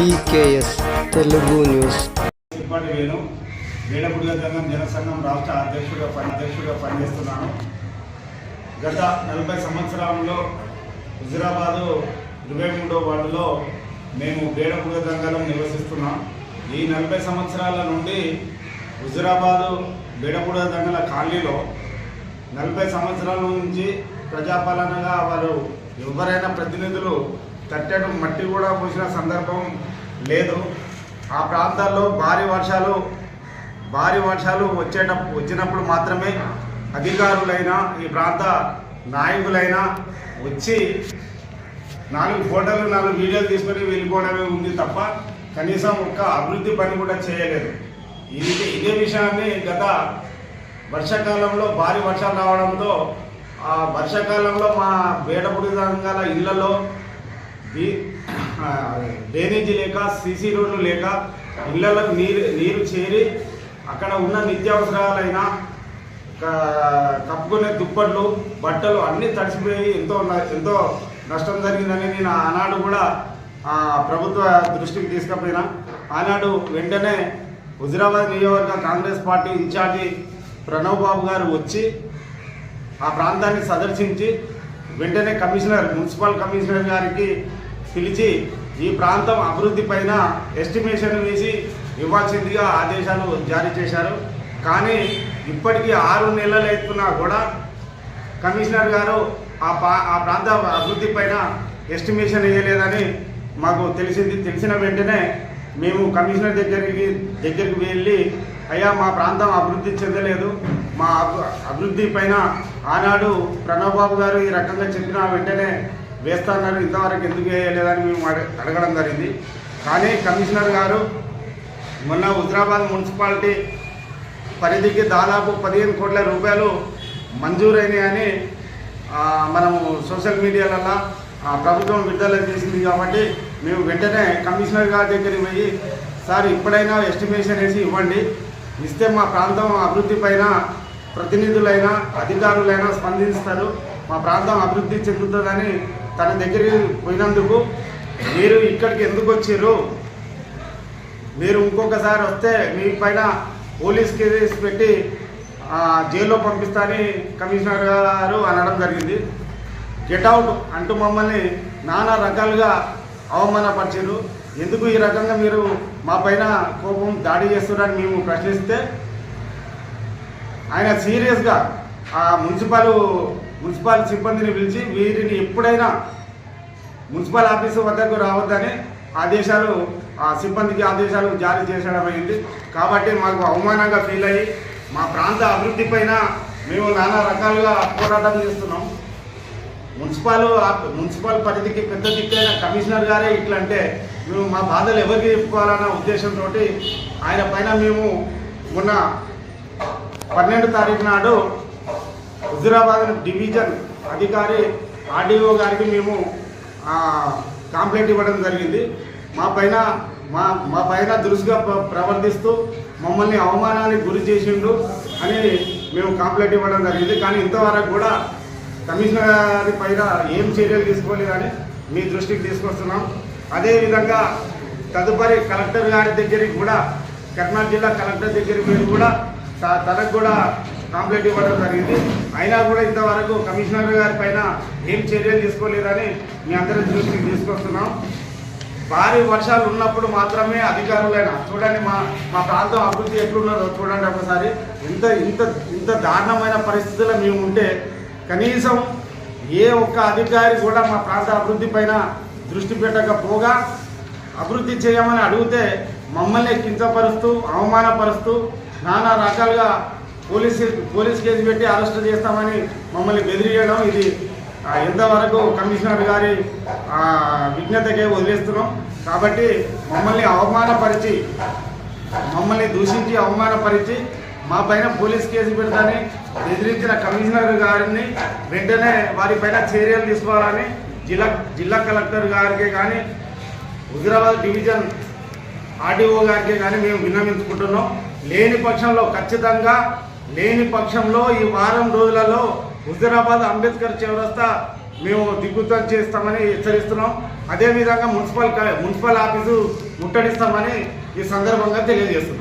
BKS Telugu news. ఇప్పటి వేణు వేడపుడిగా జంగం జనసంఘం రాష్ట్ర అధ్యక్షుడిగా పని అధ్యక్షుడిగా పనిచేస్తున్నాను. గత నలభై సంవత్సరాలలో హుజరాబాదు ఇరవై మూడో వార్డులో మేము వేడపుడిగ జంగంలో నివసిస్తున్నాం. ఈ నలభై సంవత్సరాల నుండి హుజరాబాదు వేడపుడిగ దంగల కాలనీలో నలభై సంవత్సరాల నుంచి ప్రజాపాలనగా వారు ఎవరైనా ప్రతినిధులు తట్టడం మట్టి కూడా పోసిన సందర్భం లేదు. ఆ ప్రాంతాల్లో భారీ వర్షాలు భారీ వర్షాలు వచ్చేట వచ్చినప్పుడు మాత్రమే అధికారులైనా ఈ ప్రాంత నాయకులైనా వచ్చి నాలుగు ఫోటోలు నాలుగు వీడియోలు తీసుకొని వెళ్ళిపోవడమే ఉంది తప్ప కనీసం ఒక్క అభివృద్ధి పని కూడా చేయలేదు. ఇది ఇదే విషయాన్ని గత వర్షాకాలంలో భారీ వర్షాలు రావడంతో ఆ వర్షాకాలంలో మా బేడపుడి రంగాల ఇళ్ళలో డ్రైనేజీ లేక సీసీ రోడ్లు లేక ఇళ్ళకు నీరు నీరు చేరి అక్కడ ఉన్న నిత్యావసరాలైన కప్పుకునే దుప్పట్లు బట్టలు అన్నీ తడిసిపోయి ఎంతో ఎంతో నష్టం జరిగిందని నేను ఆనాడు కూడా ప్రభుత్వ దృష్టికి తీసుకుపోయినా. ఆనాడు వెంటనే హుజరాబాద్ నియోజకవర్గ Congress party incharge Pranav Babu గారు వచ్చి ఆ ప్రాంతాన్ని సందర్శించి వెంటనే కమిషనర్ మున్సిపల్ కమిషనర్ గారికి పిలిచి ఈ ప్రాంతం అభివృద్ధి పైన ఎస్టిమేషన్ వేసి ఇవ్వాల్సిందిగా ఆదేశాలు జారీ చేశారు. కానీ ఇప్పటికీ ఆరు నెలలు ఎత్తున్నా కూడా కమిషనర్ గారు ఆ పా ఆ ప్రాంత అభివృద్ధి పైన ఎస్టిమేషన్ వేయలేదని మాకు తెలిసింది. తెలిసిన వెంటనే మేము కమిషనర్ దగ్గరికి దగ్గరికి వెళ్ళి అయ్యా మా ప్రాంతం అభివృద్ధి చెందలేదు. మా అభి- అభివృద్ధి పైన ఆనాడు ప్రణవ్ బాబు గారు ఈ రకంగా చెప్పిన వెంటనే వేస్తున్నారు ఇంతవరకు ఎందుకు వేయలేదని మేము అడగడం జరిగింది. కానీ కమిషనర్ గారు మొన్న హుజరాబాద్ మున్సిపాలిటీ పరిధికి దాదాపు పదిహేను కోట్ల రూపాయలు మంజూరైనాయని మనము సోషల్ మీడియాలలో ప్రభుత్వం విడుదల చేసింది కాబట్టి మేము వెంటనే కమిషనర్ గారి దగ్గరికి పోయి సార్ ఇప్పుడైనా ఎస్టిమేషన్ వేసి ఇవ్వండి. ఇస్తే మా ప్రాంతం అభివృద్ధి పైన ప్రతినిధులైనా అధికారులైనా స్పందిస్తారు. మా ప్రాంతం అభివృద్ధి చెందుతుందని తన దగ్గరికి పోయినందుకు మీరు ఇక్కడికి ఎందుకు వచ్చారు? మీరు ఇంకొకసారి వస్తే మీ పైన పోలీస్ కేసు పెట్టి ఆ, జైల్లో పంపిస్తారని కమిషనర్ గారు అనడం జరిగింది. గెట్అవుట్ అంటూ మమ్మల్ని నానా రకాలుగా అవమానపరిచారు. ఎందుకు ఈ రకంగా మీరు మా పైన కోపం దాడి చేస్తున్నారని మేము ప్రశ్నిస్తే ఆయన సీరియస్గా ఆ మున్సిపల్ మున్సిపల్ సిబ్బందిని పిలిచి వీరిని ఎప్పుడైనా మున్సిపల్ ఆఫీసు వద్దకు రావద్దని ఆదేశాలు ఆ సిబ్బందికి ఆదేశాలు జారీ చేయడం అయింది. కాబట్టి మాకు అవమానంగా ఫీల్ అయ్యి మా ప్రాంత అభివృద్ధి పైన మేము నానా రకాలుగా పోరాటం చేస్తున్నాం. మున్సిపల్ మున్సిపల్ పరిధికి పెద్ద దిక్కైన కమిషనర్ గారే ఇట్లా అంటే మేము మా బాధలు ఎవరికి చెప్పుకోవాలన్న ఉద్దేశంతో ఆయన పైన మేము మొన్న పన్నెండు తారీఖు నాడు హుజురాబాద్ డివిజన్ అధికారి ఆర్డీఓ గారికి మేము కంప్లైంట్ ఇవ్వడం జరిగింది. మా పైన మా మా పైన దురుసుగా ప్రవర్తిస్తూ మమ్మల్ని అవమానానికి గురి చేసిండు అని మేము కంప్లైంట్ ఇవ్వడం జరిగింది. కానీ ఇంతవరకు కూడా కమిషనర్ గారి పైన ఏం చర్యలు తీసుకోలేదని మీ దృష్టికి తీసుకొస్తున్నాం. అదేవిధంగా తదుపరి కలెక్టర్ గారి దగ్గరికి కూడా కర్నాటక జిల్లా కలెక్టర్ దగ్గరికి వెళ్ళి కూడా త- తనకు కూడా కంప్లైంట్ ఇవ్వడం జరిగింది. అయినా కూడా ఇంతవరకు కమిషనర్ గారి పైన ఏం చర్యలు తీసుకోలేదని మీ అందరి దృష్టికి తీసుకొస్తున్నాం. భారీ వర్షాలు ఉన్నప్పుడు మాత్రమే అధికారులైనా చూడండి మా మా ప్రాంతం అభివృద్ధి ఎట్లున్నదో చూడండి ఒకసారి. ఇంత ఇంత ఇంత దారుణమైన పరిస్థితుల్లో మేము ఉంటే కనీసం ఏ ఒక్క అధికారి కూడా మా ప్రాంత అభివృద్ధి పైన దృష్టి పెట్టకపోగా అభివృద్ధి చేయమని అడిగితే మమ్మల్ని కించపరుస్తూ అవమానపరుస్తూ నానా రకాలుగా పోలీస్ పోలీస్ కేసు పెట్టి అరెస్ట్ చేస్తామని మమ్మల్ని బెదిరియడం ఇది ఎంతవరకు కమిషనర్ గారి విజ్ఞతకే వదిలేస్తున్నాం. కాబట్టి మమ్మల్ని అవమానపరిచి మమ్మల్ని దూషించి అవమానపరిచి మా పైన పోలీస్ కేసు పెడతాని బెదిరించిన కమిషనర్ గారిని వెంటనే వారిపైన చర్యలు తీసుకోవాలని జిల్లా జిల్లా కలెక్టర్ గారికి కానీ హుజరాబాద్ డివిజన్ ఆర్డీఓ గారికి కానీ మేము విన్నవించుకుంటున్నాం. లేని పక్షంలో ఖచ్చితంగా లేని పక్షంలో ఈ వారం రోజులలో హుజరాబాద్ అంబేద్కర్ చౌరస్తా మేము దిగ్గుతం చేస్తామని హెచ్చరిస్తున్నాం. అదేవిధంగా మున్సిపల్ మున్సిపల్ ఆఫీసు ముట్టడిస్తామని ఈ సందర్భంగా తెలియజేస్తున్నాం.